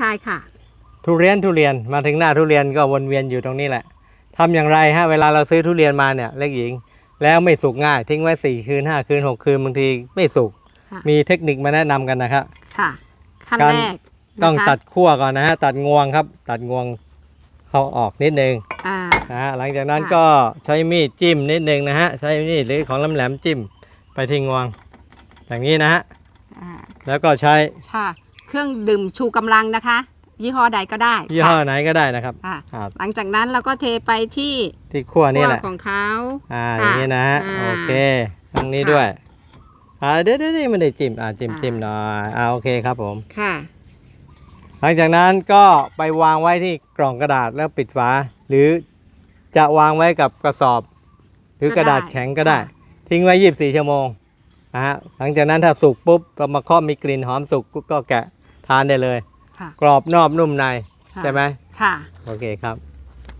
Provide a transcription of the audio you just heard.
ชายค่ะ ทุเรียนทุเรียนมาถึงหน้าทุเรียนก็วนเวียนอยู่ตรงนี้แหละทำอย่างไรฮะเวลาเราซื้อทุเรียนมาเนี่ยเล็กหญิง แล้วไม่สุกง่าย ทิ้งไว้สี่คืนห้าคืนหกคืนบางทีไม่สุกค่ะมีเทคนิคมาแนะนำกันนะครับค่ะขั้นการแรกต้องนะคะตัดขั้วก่อนนะฮะตัดงวงครับ ตัดงวงเขาออกนิดนึงอ่านะฮะหลังจากนั้นค่ะก็ใช้มีดจิ้มนิดนึงนะฮะใช้มีดหรือของแหลมๆจิ้มไปที่งวงอย่างนี้นะฮะอ่าแล้วก็ใช้ค่ะ เครื่องดื่มชูกำลังนะคะ ยี่ห้อใดก็ได้ยี่ห้อค่ะไหนก็ได้นะครับค่ะครับหลังจากนั้นเราก็เทไปที่ที่ขั้วนี่ขั้วแหละ ของเขา อ่าอค่ะย่างนี้นะฮะอ่าโอเคตรงนี้ค่ะ ด้วยอ่าเดี๋ยวเดี๋ยวนี่ไม่ได้จิ้มอ่าจิ้มอ่าจิ้มหน่อยอ่าโอเคครับผม ค่ะ หลังจากนั้นก็ไปวางไว้ที่กล่องกระดาษแล้วปิดฝา หรือจะวางไว้กับกระสอบ หรือกระดาษก็ได้แข็งก็ได้ ค่ะ ทิ้งไว้ 24 ชั่วโมงนะฮะหลังจากนั้นถ้าสุกปุ๊บเรามาเคาะมีกลิ่นหอมสุกปุ๊บก็แกะ ทานได้เลย ค่ะ กรอบนอกนุ่มใน ค่ะใช่ไหมค่ะ โอเคครับ